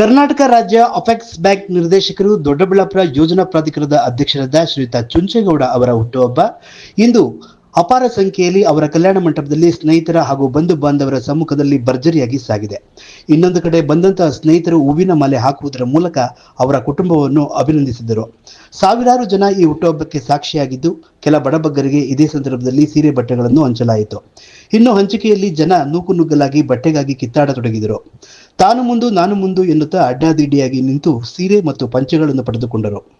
ಕರ್ನಾಟಕ ರಾಜ್ಯ apex bank ನಿರ್ದೇಶಕರು ದೊಡ್ಡಬಳ್ಳಾಪುರ ಯೋಜನಾ ಪ್ರಾಧಿಕಾರದ ಅಧ್ಯಕ್ಷರಾದ ಶ್ರೀಯುತ ಚುಂಚೇಗೌಡ ಅವರ ಹುಟ್ಟುಹಬ್ಬ. ಇಂದು ಅಪಾರ ಸಂಖ್ಯೆಯಲ್ಲಿ ಅವರ ಕಲ್ಯಾಣ ಮಂಟಪದಲ್ಲಿ ಸ್ನೇಹಿತರ ಹಾಗೂ ಬಂಧು ಬಾಂಧವರ ಸಮ್ಮುಖದಲ್ಲಿ ಭರ್ಜರಿಯಾಗಿ ಸಾಗಿದೆ. ಇನ್ನೊಂದು ಕಡೆ ಬಂದಂತಹ ಸ್ನೇಹಿತರು ಹೂವಿನ ಮಾಲೆ ಹಾಕುವುದರ ಮೂಲಕ ಅವರ ಕುಟುಂಬವನ್ನು ಅಭಿನಂದಿಸಿದರು. ಸಾವಿರಾರು ಜನ ಈ ಹುಟ್ಟುಹಬ್ಬಕ್ಕೆ ಸಾಕ್ಷಿಯಾಗಿದ್ದು, ಕೆಲ ಬಡಬಗ್ಗರಿಗೆ ಇದೇ ಸಂದರ್ಭದಲ್ಲಿ ಸೀರೆ ಬಟ್ಟೆಗಳನ್ನು ಹಂಚಲಾಯಿತು. ಇನ್ನು ಹಂಚಿಕೆಯಲ್ಲಿ ಜನ ನೂಕು ನುಗ್ಗಲಾಗಿ ಬಟ್ಟೆಗಾಗಿ ಕಿತ್ತಾಡತೊಡಗಿದರು. ತಾನು ಮುಂದು, ನಾನು ಮುಂದು ಎನ್ನುತ್ತಾ ಅಡ್ಡಾದಿಡ್ಡಿಯಾಗಿ ನಿಂತು ಸೀರೆ ಮತ್ತು ಪಂಚೆಗಳನ್ನು ಪಡೆದುಕೊಂಡರು.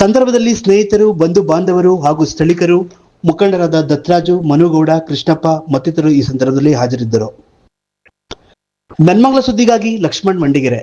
ಸಂದರ್ಭದಲ್ಲಿ ಸ್ನೇಹಿತರು, ಬಂಧು ಬಾಂಧವರು ಹಾಗೂ ಸ್ಥಳೀಕರು, ಮುಖಂಡರಾದ ದತ್ತರಾಜು, ಮನುಗೌಡ, ಕೃಷ್ಣಪ್ಪ ಮತ್ತಿತರರು ಈ ಸಂದರ್ಭದಲ್ಲಿ ಹಾಜರಿದ್ದರು. ನನ್ಮಂಗಲ ಸುದ್ದಿಗಾಗಿ ಲಕ್ಷ್ಮಣ್ ಮಂಡಿಗೆರೆ.